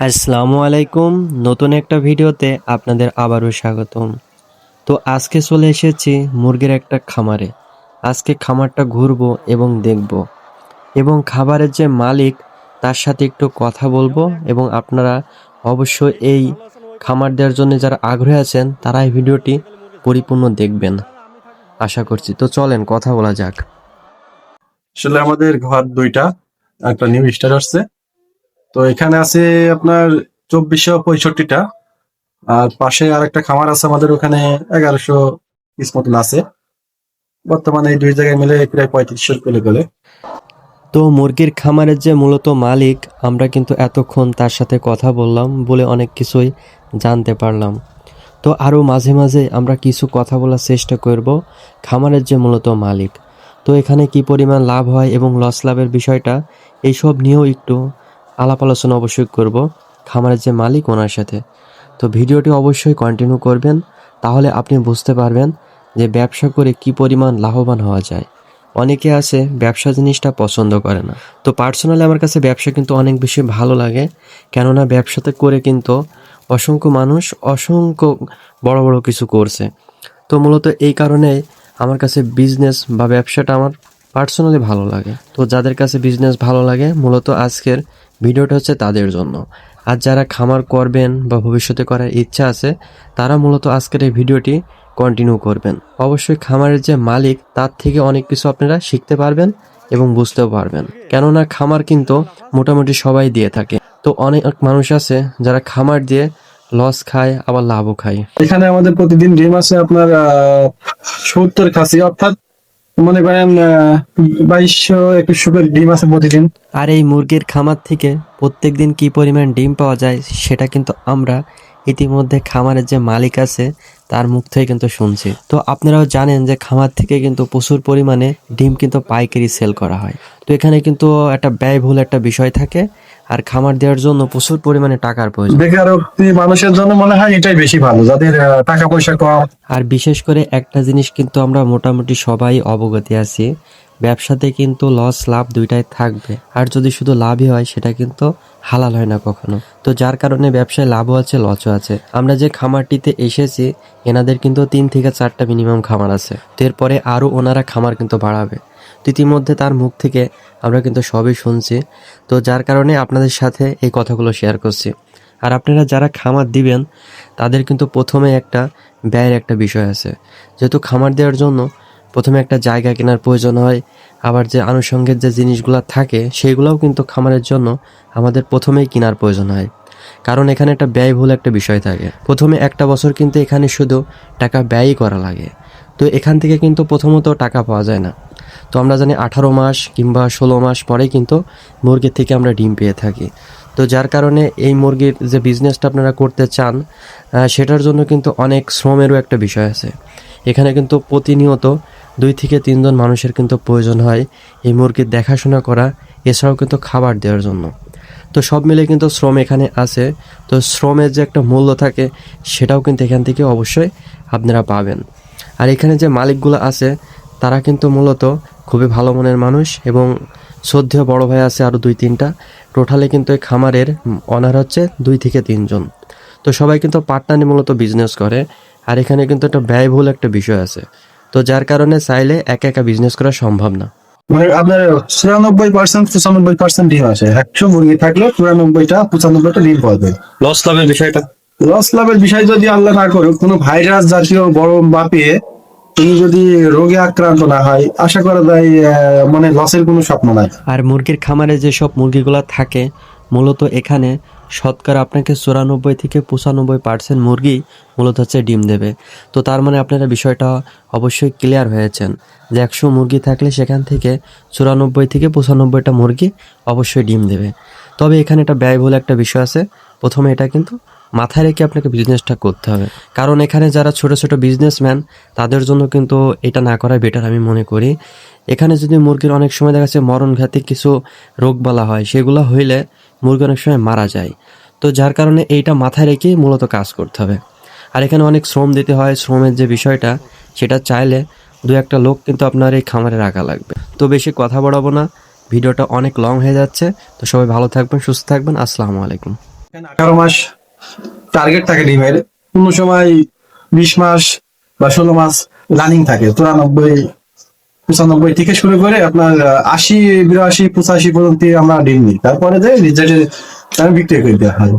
আসসালামু আলাইকুম। নতুন একটা ভিডিওতে আপনাদের আবারও স্বাগতম। তো আজকে চলে এসেছি মুরগির একটা খামারে। আজকে খামারটা ঘুরবো এবং দেখব। এবং খাবারের যে মালিক, তার সাথে একটু কথা বলব এবং আপনারা অবশ্যই এই খামার দেওয়ার জন্য যারা আগ্রহী আছেন, তারা এই ভিডিওটি পরিপূর্ণ দেখবেন। আশা করছি। তো চলেন, কথা বলা যাক। আসলে আমাদের ঘর দুইটা, একটা নিউ স্টার আসছে তো এখানে আছে আপনার চব্বিশশো পঁয়ষট্টিটা। আর পাশে আর একটা খামার আছে আমাদের, ওখানে এগারোশো পিস মতন আছে। বর্তমানে এই দুই জায়গায় মিলে প্রায় পঁয়ত্রিশশো পেলে গেলে। তো মুরগির খামারের যে মূলত মালিক, আমরা কিন্তু এতক্ষণ তার সাথে কথা বললাম বলে অনেক কিছুই জানতে পারলাম। তো আরও মাঝে মাঝে আমরা কিছু কথা বলার চেষ্টা করব খামারের যে মূলত মালিক। তো এখানে কি পরিমাণ লাভ হয় এবং লস লাভের বিষয়টা এইসব নিয়েও একটু আলাপ আলোচনা অবশ্যই করব। খামারের যে মালিক ওনার সাথে। তো ভিডিওটি অবশ্যই কন্টিনিউ করবেন, তাহলে আপনি বুঝতে পারবেন যে ব্যবসা করে কি পরিমাণ লাভবান হওয়া যায়। অনেকে আছে ব্যবসা জিনিসটা পছন্দ করে না। তো পার্সোনালি আমার কাছে ব্যবসা কিন্তু অনেক বেশি ভালো লাগে। কেননা ব্যবসাতে করে কিন্তু অসংখ্য মানুষ অসংখ্য বড় বড় কিছু করছে। তো মূলত এই কারণে আমার কাছে বিজনেস বা ব্যবসাটা আমার পার্সোনালি ভালো লাগে। তো যাদের কাছে বিজনেস ভালো লাগে, মূলত আজকের ভিডিওটা হচ্ছে তাদের জন্য। আর যারা খামার করবেন বা ভবিষ্যতে করার ইচ্ছা আছে, তারা মূলত আজকের এই ভিডিওটি কন্টিনিউ করবেন। অবশ্যই খামারের যে মালিক, তার থেকে অনেক কিছু আপনারা শিখতে পারবেন এবং বুঝতেও পারবেন। কেননা খামার কিন্তু মোটামুটি সবাই দিয়ে থাকে। তো অনেক মানুষ আছে যারা খামার দিয়ে লস খায়, আবার লাভও খায়। এখানে আমাদের প্রতিদিন ডিম আছে আপনার সত্তর খাসি, অর্থাৎ মনে করেন বাইশশো একুশশো করে ডিম আছে প্রতিদিন। আর এই মুরগির খামার থেকে প্রত্যেকদিন কি পরিমাণ ডিম পাওয়া যায়, সেটা কিন্তু আমরা ইতিমধ্যে খামারের যে মালিক আছে, তার মুখ থেকে কিন্তু শুনছি। তো আপনারাও জানেন যে খামার থেকে কিন্তু প্রচুর পরিমাণে ডিম কিন্তু পাইকারি সেল করা হয়। তো এখানে কিন্তু একটা ব্যয়বহুল একটা বিষয় থাকে। আর খামার দেওয়ার জন্য প্রচুর পরিমাণে টাকার প্রয়োজন। বেকারত্ব মানুষের জন্য মনে হয় এটাই বেশি ভালো যাদের টাকা পয়সা কম। আর বিশেষ করে একটা জিনিস কিন্তু আমরা মোটামুটি সবাই অবগতি আছি ব্যবসাতে কিন্তু লস লাভ দুইটাই থাকবে। আর যদি শুধু লাভই হয় সেটা কিন্তু হালাল হয় না কখনো। তো যার কারণে ব্যবসায় লাভও আছে লসও আছে। আমরা যে খামারটিতে এসেছি এনাদের কিন্তু তিন থেকে চারটা মিনিমাম খামার আছে। তো এরপরে আরও ওনারা খামার কিন্তু বাড়াবে। তো ইতিমধ্যে তার মুখ থেকে আমরা কিন্তু সবই শুনছি। তো যার কারণে আপনাদের সাথে এই কথাগুলো শেয়ার করছি। আর আপনারা যারা খামার দিবেন, তাদের কিন্তু প্রথমে একটা ব্যয়ের একটা বিষয় আছে। যেহেতু খামার দেওয়ার জন্য প্রথমে একটা জায়গা কেনার প্রয়োজন হয়, আবার যে আনুষঙ্গিক যে জিনিসগুলো থাকে সেইগুলোও কিন্তু খামারের জন্য আমাদের প্রথমেই কেনার প্রয়োজন হয়। কারণ এখানে একটা ব্যয়বহুল একটা বিষয় থাকে। প্রথমে একটা বছর কিন্তু এখানে শুধু টাকা ব্যয়ই করা লাগে। তো এখান থেকে কিন্তু প্রথমত টাকা পাওয়া যায় না। তো আমরা জানি আঠারো মাস কিংবা ষোলো মাস পরেই কিন্তু মুরগির থেকে আমরা ডিম পেয়ে থাকি। তো যার কারণে এই মুরগির যে বিজনেসটা আপনারা করতে চান সেটার জন্য কিন্তু অনেক শ্রমেরও একটা বিষয় আছে। এখানে কিন্তু প্রতিনিয়ত দুই থেকে তিনজন মানুষের কিন্তু প্রয়োজন হয় এই মুরগির দেখাশোনা করা, এছাড়াও কিন্তু খাবার দেওয়ার জন্য। তো সব মিলে কিন্তু শ্রম এখানে আছে। তো শ্রমের যে একটা মূল্য থাকে, সেটাও কিন্তু এখান থেকে অবশ্যই আপনারা পাবেন। আর এখানে যে মালিকগুলো আছে, তারা কিন্তু মূলত খুবই ভালো মনের মানুষ এবং শ্রদ্ধেয় বড় ভাই আছে আরও দুই তিনটা। টোটালে কিন্তু এই খামারের অনার হচ্ছে দুই থেকে তিনজন। তো সবাই কিন্তু পার্টনারে মূলত বিজনেস করে। আর এখানে কিন্তু একটা ব্যয়বহুল একটা বিষয় আছে। তো যার কারণে চাইলে একা একা বিজনেস করা সম্ভব না। মানে আপনার চুরানব্বই পার্সেন্ট পঁচানব্বই পার্সেন্ট ডিম আসে। একশো মুরগি থাকলে চুরানব্বইটা পঁচানব্বইটা ডিম পাওয়া যায়। লস লাভের বিষয়টা? লস লাভের বিষয় যদি আল্লাহ না করুক কোনো ভাইরাস জাতীয় বড় বাপিয়ে তুমি যদি রোগে আক্রান্ত না হয়, আশা করা যায় মানে লসের কোনো স্বপ্ন নাই। আর মুরগির খামারে যেসব মুরগিগুলো থাকে, মূলত এখানে আপনাকে চুরানব্বই থেকে পঁচানব্বই পার্সেন্ট মুরগি মূলত হচ্ছে ডিম দেবে। তো তার মানে আপনারা বিষয়টা অবশ্যই ক্লিয়ার হয়েছেন যে একশো মুরগি থাকলে সেখান থেকে চুরানব্বই থেকে পঁচানব্বইটা মুরগি অবশ্যই ডিম দেবে। তবে এখানে একটা ব্যয়বহুল একটা বিষয় আছে। প্রথমে এটা কিন্তু মাথায় রেখে আপনাকে বিজনেসটা করতে হবে। কারণ এখানে যারা ছোট ছোট বিজনেসম্যান তাদের জন্য কিন্তু এটা না করাই বেটার আমি মনে করি। এখানে যদি মুরগির অনেক সময় দেখা যাচ্ছে মরণঘাতী কিছু রোগ বলা হয়, সেগুলো হইলে মুরগি অনেক সময় মারা যায়। তো যার কারণে এইটা মাথায় রেখেই মূলত কাজ করতে হবে। আর এখানে অনেক শ্রম দিতে হয়, শ্রমের যে বিষয়টা, সেটা চাইলে দু একটা লোক কিন্তু আপনার এই খামারে রাখা লাগবে। তো বেশি কথা বাড়াবো না, ভিডিওটা অনেক লং হয়ে যাচ্ছে। তো সবাই ভালো থাকবেন, সুস্থ থাকবেন, আসসালামু আলাইকুম। আঠারো মাস টার্গেট থাকে ডিমের কোন সময় বিশ মাস বা ষোলো মাস রানিং থাকে, চুরানব্বই, পঁচানব্বই থেকে শুরু করে আপনার আশি, বিরাশি, পঁচাশি পর্যন্ত আমরা ডিম নিই তারপরে যে রিজাল্টের বিক্রি করে দেওয়া হয়।